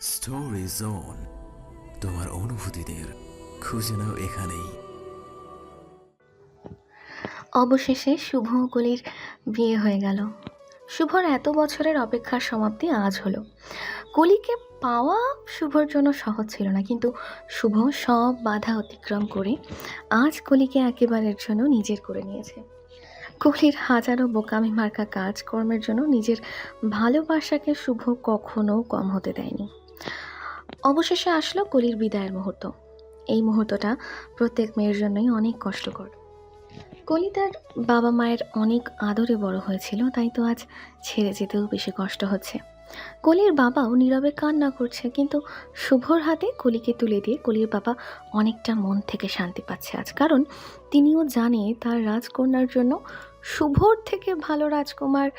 Story zone তোমার অনুভূতিদের খুঁজে নাও এখানেই। অবশেষে শুভ ও কলির বিয়ে হয়ে গেল। শুভর এত বছরের অপেক্ষার সমাপ্তি আজ হলো। কলিকে পাওয়া শুভর জন্য সহজ ছিল না, কিন্তু শুভ সব বাধা অতিক্রম করে আজ কলিকে একেবারের জন্য নিজের করে নিয়েছে। কলির হাজারো বোকামি মার্কা কাজকর্মের জন্য নিজের ভালোবাসাকে শুভ কখনো কম হতে দেয়নি। অবশেষে আসলো কলির বিদায়ের মুহূর্ত। এই মুহূর্তটা প্রত্যেক মেয়ের জন্যই অনেক কষ্টকর। কলি তার বাবা মায়ের অনেক আদরে বড় হয়েছিল, তাই তো আজ ছেড়ে যেতেও বেশি কষ্ট হচ্ছে। কলির বাবাও নীরবে কান্না করছে, কিন্তু শুভর হাতে কলিকে তুলে দিয়ে কলির বাবা অনেকটা মন থেকে শান্তি পাচ্ছে আজ। কারণ তিনিও জানে তার রাজকন্যার জন্য শুভর থেকে ভালো রাজকুমার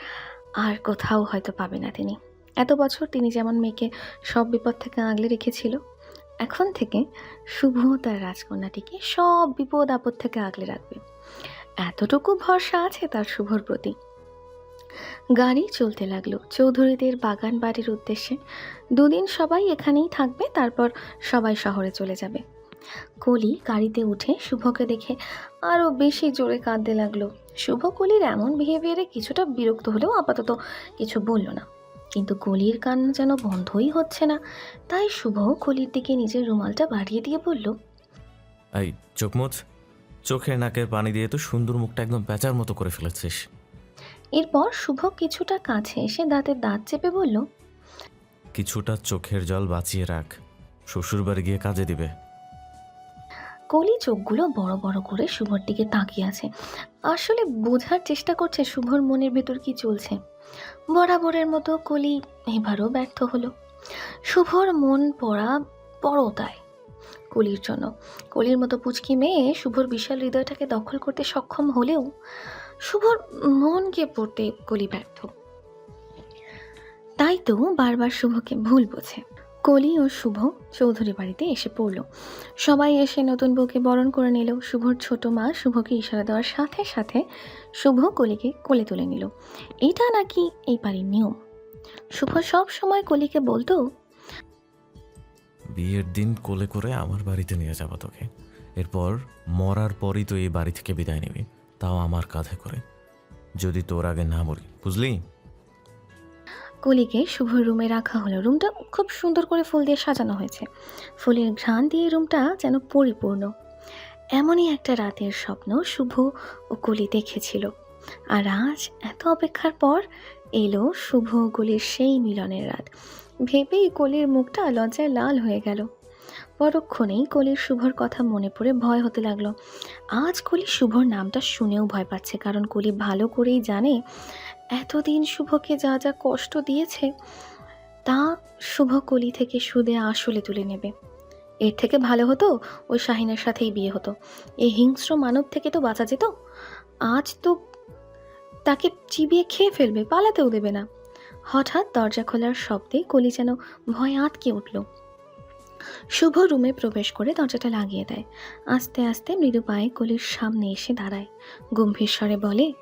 আর কোথাও হয়তো পাবে না তিনি। এত বছর তিনি যেমন মেয়েকে সব বিপদ থেকে আগলে রেখেছিল, এখন থেকে শুভ তার রাজকন্যাটিকে সব বিপদ আপদ থেকে আগলে রাখবে। এতটুকু ভরসা আছে তার শুভর প্রতি। গাড়ি চলতে লাগল। চৌধুরীদের বাগান বাড়ির উদ্দেশ্যে দুদিন সবাই এখানেই থাকবে, তারপর সবাই শহরে চলে যাবে। কলি গাড়িতে উঠে শুভকে দেখে আরও বেশি জোরে কাঁদতে লাগল। শুভ কলির এমন বিহেভিয়ারে কিছুটা বিরক্ত হলেও আপাতত কিছু বলল না। কিন্তু কলির কান্না যেন বন্ধই হচ্ছে না। তাই শুভ কলির দিকে নিজের রুমালটা বাড়িয়ে দিয়ে বলল এই চোখমুচ চোখের নাকের পানি দিয়ে তো সুন্দর মুখটা একদম প্যাঁচার মতো করে ফেলেছিস। এরপর শুভ কিছুটা কাছে এসে দাঁতে দাঁত চেপে বলল কিছুটা চোখের জল বাঁচিয়ে রাখ শ্বশুর বাড়ি গিয়ে কাজে দিবে। কলি চোখগুলো বড় বড় করে শুভর দিকে তাকিয়ে আছে। আসলে বোঝার চেষ্টা করছে শুভর মনের ভেতর কি চলছে। বরাবরের মতো কলি এবারও ব্যর্থ হলো। শুভর মন পড়া পরতায় কলির জন্য। কলির মতো পুচকি মেয়ে শুভর বিশাল হৃদয়টাকে দখল করতে সক্ষম হলেও শুভর মনকে পড়তে কলি ব্যর্থ। তাই তো বারবার শুভকে ভুল বোঝে। কলি ও শুভ চৌধুরী বাড়িতে এসে পড়ল। সবাই এসে নতুন বউকে বরণ করে নিল। শুভর ছোট মা শুভকে ইশারা দেওয়ার সাথে সাথে শুভ কলিকে কোলে তুলে নিল। এটা নাকি এই বাড়ির নিয়ম? শুভ সব সময় কলিকে বলতো, বিয়ের দিন কোলে করে আমার বাড়িতে নিয়ে যাব তোকে। এরপর মরার পরই তো এই বাড়ি থেকে বিদায় নিবি। তাও আমার কাঁধে করে। যদি তোর আগে না মরি, বুঝলি? কলিকে শুভ রুমে রাখা হলো। রুমটা খুব সুন্দর করে ফুল দিয়ে সাজানো হয়েছে। ফুলের ঘ্রাণ দিয়ে রুমটা যেন পরিপূর্ণ। এমনই একটা রাতের স্বপ্ন শুভ ও কলি দেখেছিল। আর আজ এত অপেক্ষার পর এলো শুভ কলির সেই মিলনের রাত। ভেবেই কলির মুখটা লজ্জায় লাল হয়ে গেল। পরক্ষণেই কলির শুভর কথা মনে পড়ে ভয় হতে লাগল। আজ কলি শুভর নামটা শুনেও ভয় পাচ্ছে, কারণ কলি ভালো করেই জানে এতদিন শুভকে যা যা কষ্ট দিয়েছে, তা শুভ কলি থেকে সুদে আসলে তুলে নেবে। এর থেকে ভালো হতো ওই শাহিনের সাথেই বিয়ে হতো। এই হিংস্র মানব থেকে তো বাঁচা যেত। আজ তো তাকে চিবিয়ে খেয়ে ফেলবে, পালাতেও দেবে না। হঠাৎ দরজা খোলার শব্দে কলি যেন ভয় আঁতকে উঠল। শুভ রুমে প্রবেশ করে দরজাটা লাগিয়ে দেয়। আস্তে আস্তে মৃদু পায়ে কলির সামনে এসে দাঁড়ায়। গম্ভীর স্বরে বলে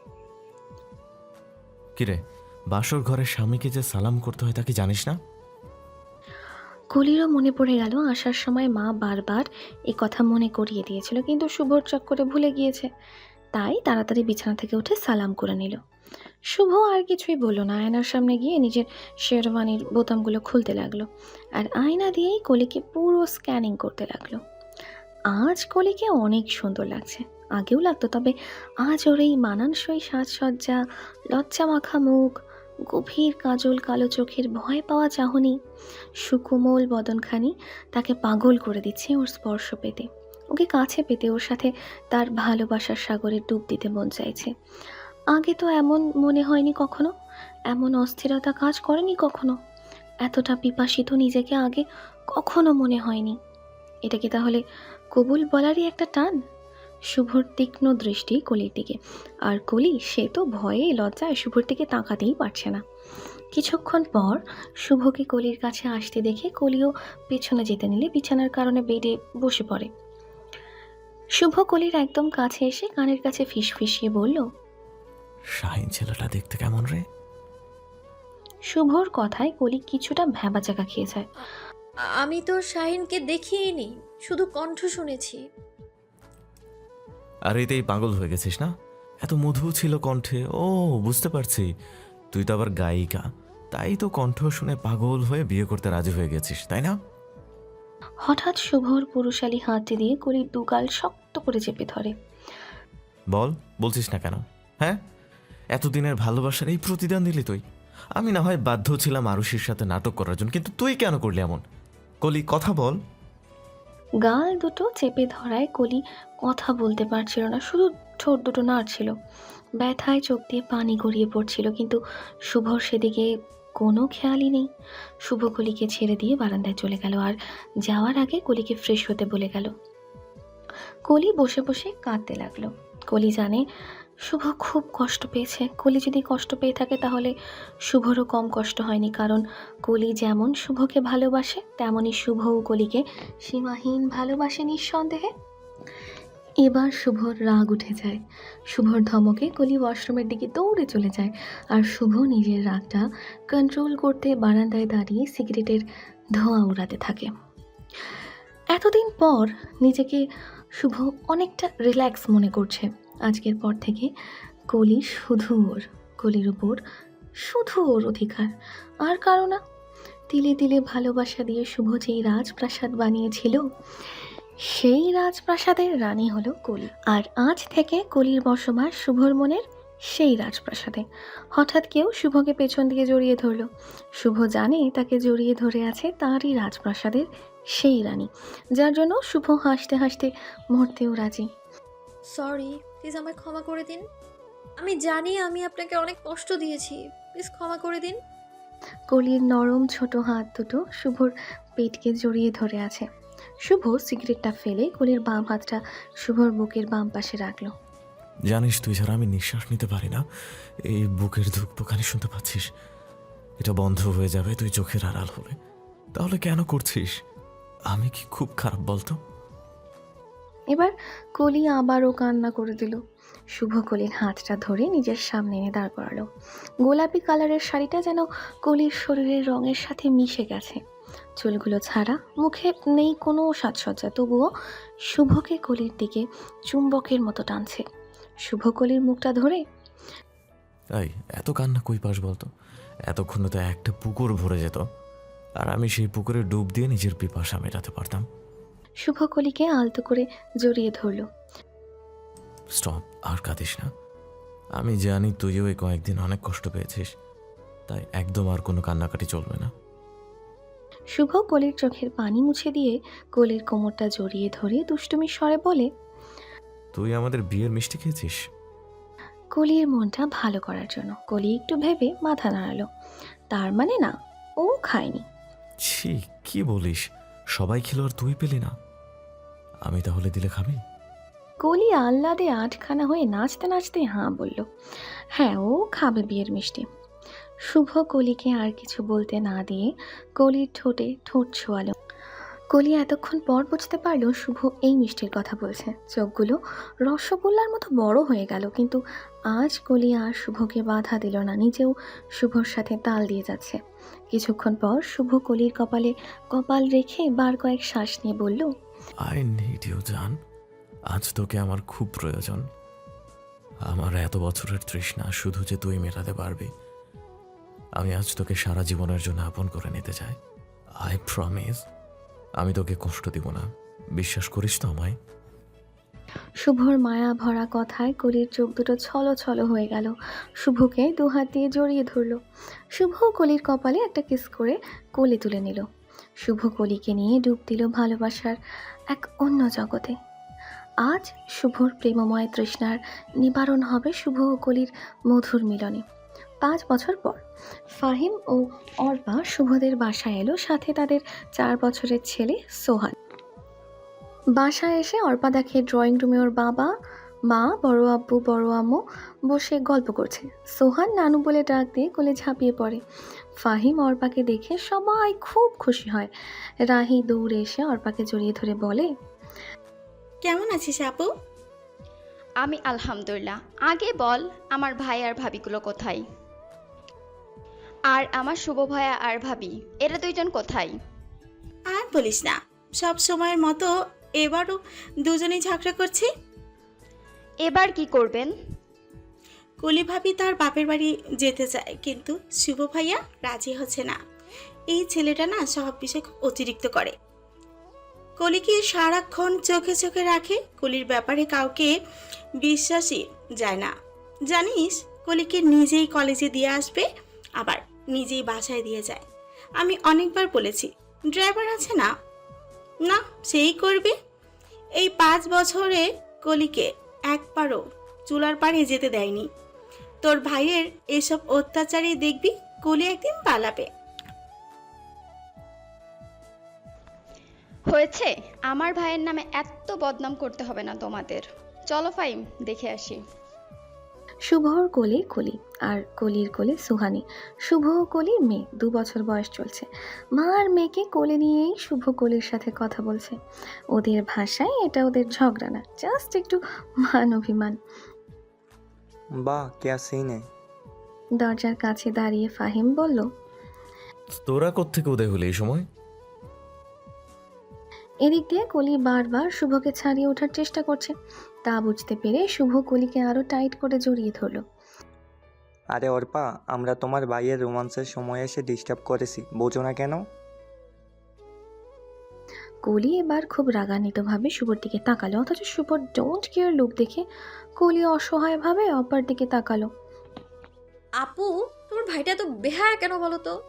কিরে, বাসর ঘরের স্বামীকে যে সালাম করতে হয় তা কি জানিস না? কলিরও মনে পড়ে গেল, আসার সময় মা বারবার এই কথা মনে করিয়ে দিয়েছিল, কিন্তু শুভর চক্করে ভুলে গিয়েছে। তাই তাড়াতাড়ি বিছানা থেকে উঠে সালাম করে নিল। শুভ আর কিছুই বলল না, আয়নার সামনে গিয়ে নিজের শেরওয়ানির বোতামগুলো খুলতে লাগল আর আয়না দিয়েই কলিকে পুরো স্ক্যানিং করতে লাগল। আজ কলিকে অনেক সুন্দর লাগছে। আগেও লাগতো, তবে আজ ওর এই মানানসই সাজসজ্জা লজ্জা মাখা মুখ, গভীর কাজল কালো চোখের ভয় পাওয়া চাহনি, সুকোমল বদনখানি তাকে পাগল করে দিচ্ছে ওর স্পর্শ পেতে। ওকে কাছে পেতে ওর সাথে তার ভালোবাসার সাগরে ডুব দিতে মন চাইছে। আগে তো এমন মনে হয়নি কখনো? এমন অস্থিরতা কাজ করেনি কখনো? এতটা পিপাসিত নিজেকে আগে কখনো মনে হয়নি। এটা কি তাহলে কবুল বলারই একটা টান? শুভর তীক্ষ্ণ দৃষ্টি কলির দিকে। আর কলি সে তো ভয়ে লজ্জায় শুভর দিকে তাকাতেই পারছে না। কিছুক্ষণ পর শুভকে কলির কাছে আসতে দেখে কলিও পেছনে যেতে নিলে বিছানার কারণে বেডে বসে পড়ে। শুভ কলির একদম কাছে এসে কানের কাছে ফিস ফিসিয়ে বলল শাহিন ছেলেটা দেখতে কেমন রে? শুভর কথায় কলি কিছুটা ভ্যাবাচাকা খেয়ে যায়। আমি তো শাহিনকে দেখিনি শুধু কণ্ঠ শুনেছি। আর এতেই পাগল হয়ে গেছিস না? এত মধু ছিল কণ্ঠে ও বুঝতে পারছি। তুই তো আবার গায়িকা তাই তো কণ্ঠ শুনে পাগল হয়ে বিয়ে করতে রাজি হয়ে গেছিস তাই না? হঠাৎ শুভর পুরুষালী হাতটি দিয়ে কলির দুগাল শক্ত করে চেপে ধরে। বল বলছিস না কেন? হ্যাঁ? এতদিনের ভালোবাসার এই প্রতিদান দিলি তুই। আমি না হয় বাধ্য ছিলাম আরুষির সাথে নাটক করার জন্য কিন্তু তুই কেন করলি এমন? কলি কথা বল। গাল দুটো চেপে ধরায় কলি কথা বলতে পারছিল না, শুধু ঠোঁট দুটো নাড়ছিল। ব্যথায় চোখ দিয়ে পানি গড়িয়ে পড়ছিল, কিন্তু শুভর সেদিকে কোনো খেয়ালই নেই। শুভ কলিকে ছেড়ে দিয়ে বারান্দায় চলে গেল আর যাওয়ার আগে কলিকে ফ্রেশ হতে বলে গেল। কলি বসে বসে কাঁদতে লাগল। কলি জানে শুভ খুব কষ্ট পেয়েছে। কলি যদি কষ্ট পেয়ে থাকে তাহলে শুভরও কম কষ্ট হয়নি কারণ কলি যেমন শুভকে ভালোবাসে, তেমনই শুভও কলিকে সীমাহীন ভালোবাসে নিঃসন্দেহে। এবার শুভর রাগ উঠে যায়। শুভর ধমকে কলি ওয়াশরুমের দিকে দৌড়ে চলে যায় আর শুভ নিজের রাগটা কন্ট্রোল করতে বারান্দায় দাঁড়িয়ে সিগারেটের ধোঁয়া উড়াতে থাকে। এতদিন পর নিজেকে শুভ অনেকটা রিল্যাক্স মনে করছে। আজকের পর থেকে কলি শুধু ওর কলির উপর শুধু ওর অধিকার। আর কারও না। তিলে তিলে ভালোবাসা দিয়ে শুভ যেই রাজপ্রাসাদ বানিয়েছিল, সেই রাজপ্রাসাদের রানী হলো কলি। আর আজ থেকে কলির বসবাস শুভর মনের সেই রাজপ্রাসাদে। হঠাৎ কেউ শুভকে পেছন দিকে জড়িয়ে ধরল। শুভ জানে তাকে জড়িয়ে ধরে আছে তারই রাজপ্রাসাদের সেই রানী, যার জন্য শুভ হাসতে হাসতে মরতেও রাজি। সরি প্লিজ আমায় ক্ষমা করে দিন। আমি জানি আমি আপনাকে অনেক কষ্ট দিয়েছি। প্লিজ ক্ষমা করে দিন। কলির নরম ছোট হাত দুটো শুভর পেটকে জড়িয়ে ধরে আছে। শুভ সিগারেটটা ফেলে কলির বাম হাতটা শুভর বুকের বাম পাশে রাখল। জানিস তুই ছাড়া আমি নিঃশ্বাস নিতে পারি না। এই বুকের ধুকপুকানি শুনতে পাচ্ছিস? এটা বন্ধ হয়ে যাবে তুই চোখের আড়াল হলে। তাহলে কেন করছিস? আমি কি খুব খারাপ বলতো? এবার কলি আবারও কান্না করে দিল। শুভ কলির হাতটা ধরে নিজের সামনে এনে দাঁড় করালো। গোলাপি কালারের শাড়িটা যেন কলির শরীরের রঙের সাথে মিশে গেছে। চুলগুলো ছাড়া মুখে নেই কোনো সাজসজ্জা, তবুও শুভকে কলির দিকে চুম্বকের মতো টানছে। শুভ কলির মুখটা ধরে তাই এত কান্না কই পাস বলতো? এতক্ষণে তো একটা পুকুর ভরে যেত। আর আমি সেই পুকুরে ডুব দিয়ে নিজের পিপাসা মেটাতে পারতাম। শুভ কলিকে আলতো করে জড়িয়ে ধরলো। স্টপ আর কাঁদিস না। আমি জানি তুইও এই কয়েকদিন অনেক কষ্ট পেয়েছিস তাই একদম আর কোনো কান্নাকাটি চলবে না। শুভ কলির চোখের পানি মুছে দিয়ে কলির কোমরটা জড়িয়ে ধরে দুষ্টুমির স্বরে বলে তুই আমাদের বিয়ের মিষ্টি খেয়েছিস? কলির মনটা ভালো করার জন্য। কলি একটু ভেবে মাথা নাড়ালো। তার মানে না ও খায়নি। ছি কি বলিস? সবাই খেলো আর তুই পেলি না। আমি তাহলে দিলে খাবি? কলি আহ্লাদে আটখানা হয়ে নাচতে নাচতে হাঁ বলল হ্যাঁ ও খাবে বিয়ের মিষ্টি। শুভ কলিকে আর কিছু বলতে না দিয়ে কলির ঠোঁটে ঠোঁট ছোয়ালো। কলি এতক্ষণ পর বুঝতে পারল শুভ এই মিষ্টির কথা বলছে। চোখগুলো রসগোল্লার মতো বড় হয়ে গেল, কিন্তু আজ কলি আর শুভকে বাধা দিল না, নিজেও শুভর সাথে তাল দিয়ে যাচ্ছে। কিছুক্ষণ পর শুভ কলির কপালে কপাল রেখে বার কয়েক শ্বাস নিয়ে বলল আই নিড ইউ, জান। আজ তোকে আমার খুব প্রয়োজন। আমার এত বছরের তৃষ্ণা শুধু যে তুই মেটাতে পারবি। আমি আজ তোকে সারা জীবনের জন্য আপন করে নিতে চাই। আই প্রমিস, আমি তোকে কষ্ট দিব না। বিশ্বাস করিস তো আমায়? শুভর মায়া ভরা কথায় কলির চোখ দুটো ছলো ছলো হয়ে গেল। শুভকে দু হাত দিয়ে জড়িয়ে ধরল। শুভ কলির কপালে একটা কিস করে কোলে তুলে নিল। শুভ কলিকে নিয়ে ডুব দিল ভালোবাসার এক অন্য জগতে। আজ শুভর প্রেমময় তৃষ্ণার নিবারণ হবে শুভ ও কলির মধুর মিলনে। পাঁচ বছর পর ফাহিম ও অর্পা শুভদের বাসায় এলো, সাথে তাদের চার বছরের ছেলে সোহান। বাসায় এসে অর্পা দেখে ড্রয়িং রুমে ওর বাবা, মা, বড় আব্বু, বড় আম্মু বসে গল্প করছে। সোহান নানু বলে ডাক দিয়ে কোলে ঝাঁপিয়ে পড়ে। ফাহিম অর্পাকে দেখে সবাই খুব খুশি হয়। রাহি দৌড়ে এসে অর্পাকে জড়িয়ে ধরে বলে কেমন আছিস আপু? আমি আলহামদুলিল্লাহ। আগে বল আমার ভাই আর ভাবিগুলো কোথায়? আর আমার শুভ ভাইয়া আর ভাবি এরা দুইজন কোথায়? আর বলিস না সব সময়ের মতো এবারও দুজনেই ঝগড়া করছে। এবার কি করবেন? কলি ভাবি তার বাপের বাড়ি যেতে চায়, কিন্তু শুভ ভাইয়া রাজি হচ্ছে না। এই ছেলেটা না সব বিষয় অতিরিক্ত করে। কলিকে সারাক্ষণ চোখে চোখে রাখে, কলির ব্যাপারে কাউকে বিশ্বাসই যায় না। জানিস, কলিকে নিজেই কলেজে দিয়ে আসবে, আবার নিজেই বাসায় দিয়ে যায়। আমি অনেকবার বলেছি, ড্রাইভার আছে না? না, সেই করবে। এই পাঁচ বছরে কলিকে একবারও চুলার পাড়ে যেতে দেয়নি। তোর ভাইয়ের এসব অত্যাচারই দেখবি কলি একদিন পালাবে। হয়েছে আমার ভাইয়ের নামে এত বদনাম করতে হবে না তোমাদের। চলো ফাইম দেখে আসি। শুভর কোলে কলি আর কলির কোলে সুহানি। শুভ ও কলির মেয়ে দু বছর বয়স চলছে। মা আর মেয়েকে কোলে নিয়েই শুভ কলির সাথে কথা বলছে। ওদের ভাষায় এটা ওদের ঝগড়া না জাস্ট একটু মান অভিমান। বাহ কে সিন দরজার কাছে দাঁড়িয়ে ফাহিম বলল তোরা কোত্থেকে উদয় হলে এই সময়? এদিক দিয়ে কলি বারবার শুভকে ছাড়িয়ে ওঠার চেষ্টা করছে। তা বুঝতে পেরে শুভ কলিকে আরও টাইট করে জড়িয়ে ধরল। আরে অর্পা আমরা তোমার ভাইয়ের রোমান্সের সময় এসে ডিস্টার্ব করেছি বোঝো না কেন? কলি এবার খুব রাগান্বিতভাবে শুভর দিকে তাকালো অথচ শুভর ডোন্ট কেয়ার লুক দেখে কলি অসহায়ভাবে অপার দিকে তাকালো। আপু তোমার ভাইটা তো বেহায়া কেন বলো তো?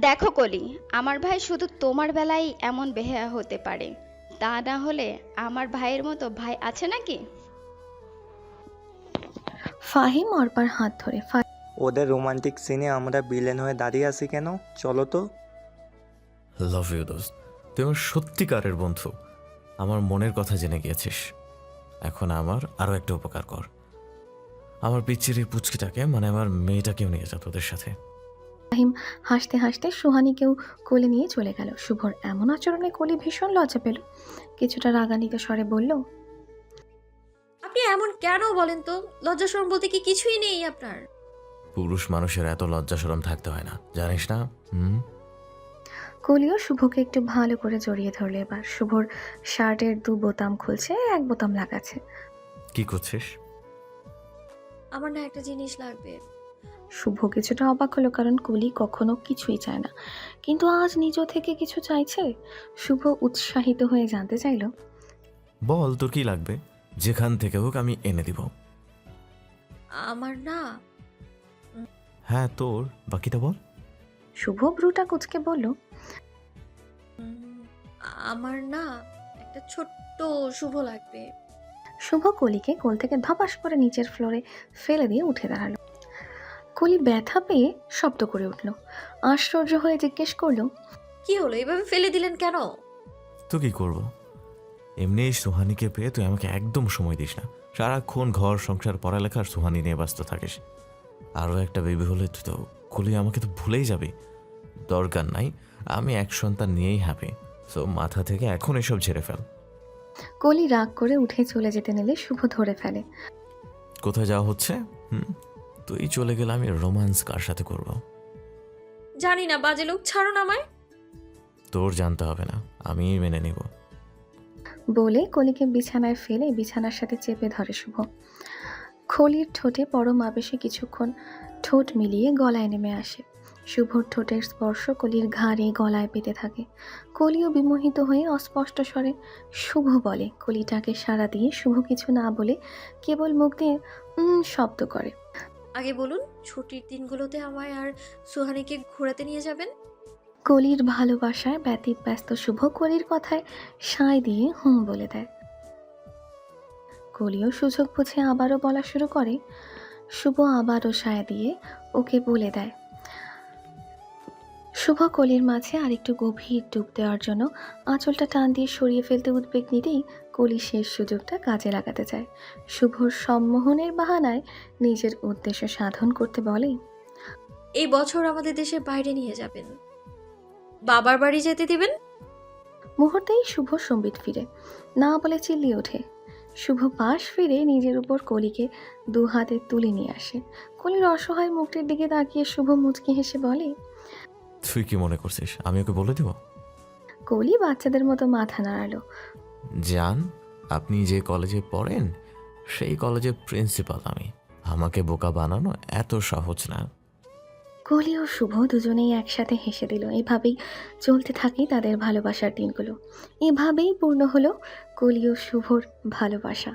দেখো কলি আমার ভাই শুধু তোমার বেলায় এমন বেহেয়া হতে পারে। তা না হলে আমার ভাইয়ের মতো ভাই আছে নাকি? ফাহিম অর্পার হাত ধরে ফা- ওদের রোমান্টিক সিনে আমরা বিলেন হয়ে দাঁড়িয়ে আছি কেন? চলো তো। লাভ ইউ দোস্ত। তুই আমার সত্যিকারের বন্ধু। আমার মনের কথা জেনে গিয়েছিস। এখন আমার আরও একটা উপকার কর। আমার পিচ্ছির এই পুচকিটাকে মানে আমার মেয়েটাকেও নিয়ে যা তোদের সাথে। হাসতে হাসতে সুহানিকেও কোলে নিয়ে চলে গেল। শুভর এমন আচরণে কলি ভীষণ লজ্জা পেল। কিছুটা রাগান্বিত স্বরে বলল আপনি এমন কেন বলেন তো? লজ্জা শরম বলতে কি কিছুই নেই আপনার। পুরুষ মানুষের এত লজ্জা সরম থাকতে হয় না। জানিস না? হুম? কলিও শুভকে একটু ভালো করে জড়িয়ে ধরলো এবার। শুভর শার্টের দু বোতাম খুলছে এক বোতাম লাগাচ্ছে। কি করছিস? আমার না একটা জিনিস লাগবে। শুভ কিছুটা অবাক হলো কারণ কলি কখনো কিছুই চায় না। কিন্তু আজ নিজ থেকে কিছু চাইছে? শুভ উৎসাহিত হয়ে জানতে চাইলো। বল তোর কি লাগবে? যেখান থেকে হোক আমি এনে দিব। আমার না। হ্যাঁ তোর। বাকিটা বল। শুভ ব্রুটা কুচকে বলল আমার না একটা ছোট্ট শুভ লাগবে। শুভ কলিকে কোল থেকে ধপাস করে নিচের ফ্লোরে ফেলে দিয়ে উঠে দাঁড়াল। কলি ব্যথা পেয়ে শব্দ করে উঠল। আশ্চর্য হয়ে জিজ্ঞেস করল কি হলো? এভাবে ফেলে দিলেন কেন? তো কি করব? এমনি সুহানিকে পেয়ে তুই আমাকে একদম সময় দিস না। সারাক্ষণ ঘর সংসার পড়ালেখার সুহানি নিয়ে ব্যস্ত থাকিস। আরও একটা বেবি হলে তুই তো কলি আমাকে তো ভুলেই যাবে। দরকার নাই। আমি এক সন্তান নিয়েই হ্যাপি সো মাথা থেকে এখন এসব ঝেড়ে ফেল। কলি রাগ করে উঠে চলে যেতে নিলে শুভ ধরে ফেলে। কোথায় যাওয়া হচ্ছে? হুম? তুই চলে গেলে আমি রোমান্স কার সাথে করব? জানি না বাজে লোক ছাড়ুন আমায়। তোর জানতে হবে না আমি মেনে নিব। বলে কলিকে বিছানায় ফেলে বিছানার সাথে চেপে ধরে শুভ। খলির ঠোঁটে পরম আবেশে কিছুক্ষণ ঠোঁট মিলিয়ে গলায় নেমে আসে। শুভর ঠোঁটের স্পর্শ কলির ঘাড়ে গলায় পেতে থাকে। কলিও বিমোহিত হয়ে অস্পষ্ট স্বরে শুভ বলে। কলিটাকে সাড়া দিয়ে শুভ কিছু না বলে কেবল মুখ দিয়ে উম শব্দ করে। আগে বলুন ছুটির দিনগুলোতে আমায় আর সুহানিকে ঘোরাতে নিয়ে যাবেন? কলির ভালোবাসায় ব্যতীত ব্যস্ত শুভ কলির কথায় সায় দিয়ে হুম বলে দেয়। কলিও সুযোগ বুঝে আবারও বলা শুরু করে। শুভ আবারও সায় দিয়ে ওকে বলে দেয় শুভ কলির মাঝে আরেকটু গভীর ডুব দেওয়ার জন্য আঁচলটা টান দিয়ে সরিয়ে ফেলতে উদ্বেগ নিতেই কলি শেষ সুযোগটা কাজে লাগাতে চায়। শুভর সম্মোহনের বাহানায় নিজের উদ্দেশ্য সাধন করতে বলে এই বছর আমাদের দেশের বাইরে নিয়ে যাবেন। বাবার বাড়ি যেতে দিবেন? মুহূর্তেই শুভ সম্বিত ফিরে না বলে চিল্লিয়ে ওঠে। শুভ পাশ ফিরে নিজের উপর কলিকে দু হাতে তুলে নিয়ে আসে। কলির অসহায় মুখটির দিকে তাকিয়ে শুভ মুচকি হেসে বলে তুই কি মনে করছিস? আমি ওকে বলে দেব? কলি বাচ্চাদের মতো মাথা নাড়ালো। জান আপনি যে কলেজে পড়েন সেই কলেজের প্রিন্সিপাল আমি। আমাকে বোকা বানানো এত সহজ না। কলি ও শুভ দুজনেই একসাথে হেসে দিল। এভাবেই চলতে থাকে তাদের ভালোবাসার দিনগুলো। এভাবেই পূর্ণ হলো কলি ও শুভর ভালোবাসা।